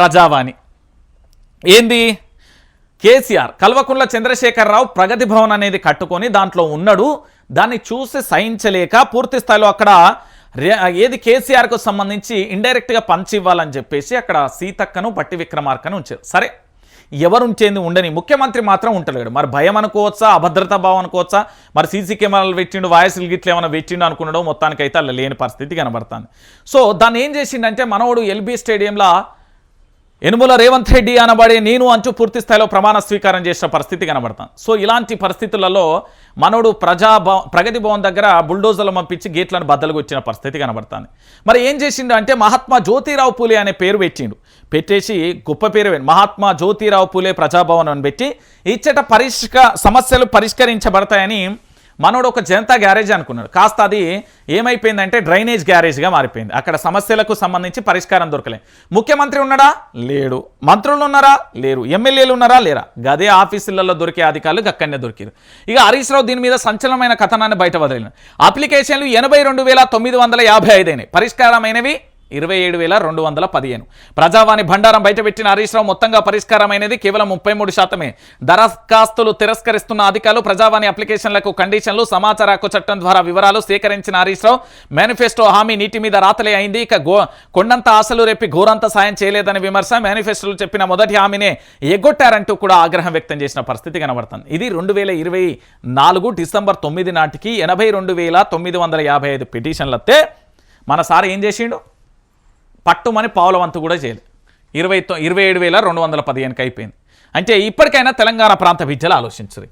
ప్రజావాణి. ఏంది? కేసీఆర్ కల్వకుంట్ల చంద్రశేఖరరావు ప్రగతి భవన్ అనేది కట్టుకొని దాంట్లో ఉన్నాడు. దాన్ని చూసి సహించలేక పూర్తి స్థాయిలో అక్కడ రే- ఏది కేసీఆర్కు సంబంధించి ఇండైరెక్ట్గా పంచి ఇవ్వాలని చెప్పేసి అక్కడ సీతక్కను పట్టి విక్రమార్కను ఉంచారు. సరే ఎవరు ఉంచేది ఉండని ముఖ్యమంత్రి మాత్రం ఉంటలేడు. మరి భయం అనుకోవచ్చా? అభద్రతా భావం అనుకోవచ్చా? మరి సీసీ కెమెరాలు పెట్టిండు వాయిస్లు గిట్లు ఏమైనా పెట్టిండు అనుకున్నాడో మొత్తానికైతే అలా లేని పరిస్థితి కనబడుతుంది. సో దాన్ని ఏం చేసిండంటే మనోడు ఎల్బీ స్టేడియంలో యనుమల రేవంత్ రెడ్డి అనబడే నేను అంచు పూర్తి స్థాయిలో ప్రమాణ స్వీకారం చేసిన పరిస్థితి కనబడతాను సో ఇలాంటి పరిస్థితులలో మనోడు ప్రజా ప్రగతి భవన్ దగ్గర బుల్డోజర్లు పంపించి గేట్లను బద్దలు వచ్చిన పరిస్థితి కనబడుతుంది. మరి ఏం చేసిండు అంటే మహాత్మా జ్యోతిరావు పూలే అనే పేరు పెట్టిండు. పెట్టేసి గొప్ప పేరు మహాత్మా జ్యోతిరావు పూలే ప్రజాభవన్ అని పెట్టి ఇచ్చట పరిష్క సమస్యలు పరిష్కరించబడతాయని మనోడు ఒక జనతా గ్యారేజ్ అనుకున్నాడు. కాస్త అది ఏమైపోయిందంటే డ్రైనేజ్ గ్యారేజ్గా మారిపోయింది. అక్కడ సమస్యలకు సంబంధించి పరిష్కారం దొరకలే ముఖ్యమంత్రి ఉన్నాడా? లేడు. మంత్రులు ఉన్నారా? లేరు. ఎమ్మెల్యేలు ఉన్నారా? లేరా? గదే ఆఫీసులలో దొరికే అధికారులు అక్కడనే దొరికారు. ఇక హరీష్ రావు దీని మీద సంచలనమైన కథనాన్ని బయట వదిలిన. అప్లికేషన్లు ఎనభై రెండు వేల తొమ్మిది వందల యాభై ఐదు అయినాయి. పరిష్కారమైనవి ఇరవై ఏడు వేల రెండు వందల పదిహేను. ప్రజావాణి భండారం బయటపెట్టిన హరీష్ రావు మొత్తంగా పరిష్కారమైనది కేవలం ముప్పై మూడు శాతమే. దరఖాస్తులు తిరస్కరిస్తున్న అధికారులు ప్రజావాణి అప్లికేషన్లకు కండిషన్లు సమాచార హక్కు చట్టం ద్వారా వివరాలు సేకరించిన హరీష్ రావు మేనిఫెస్టో హామీ నీటి మీద రాతలే అయింది. ఇక గో కొండంత ఆశలు రేపి ఘోరంత సాయం చేయలేదని విమర్శ మేనిఫెస్టోలు చెప్పిన మొదటి హామీనే ఎగ్గొట్టారంటూ కూడా ఆగ్రహం వ్యక్తం చేసిన పరిస్థితి కనబడుతుంది. ఇది రెండు వేల ఇరవై నాలుగు డిసెంబర్ తొమ్మిది నాటికి ఎనభై రెండు వేల తొమ్మిది వందల యాభై ఐదు పిటిషన్లతే మన సార్ ఏం చేసిండు? పట్టుమని పావులవంతు కూడా చేయలేదు. ఇరవై ఇరవై ఏడు వేల రెండు వందల పదిహేనుకి అయిపోయింది. అంటే ఇప్పటికైనా తెలంగాణ ప్రాంత విద్యలు ఆలోచించరు.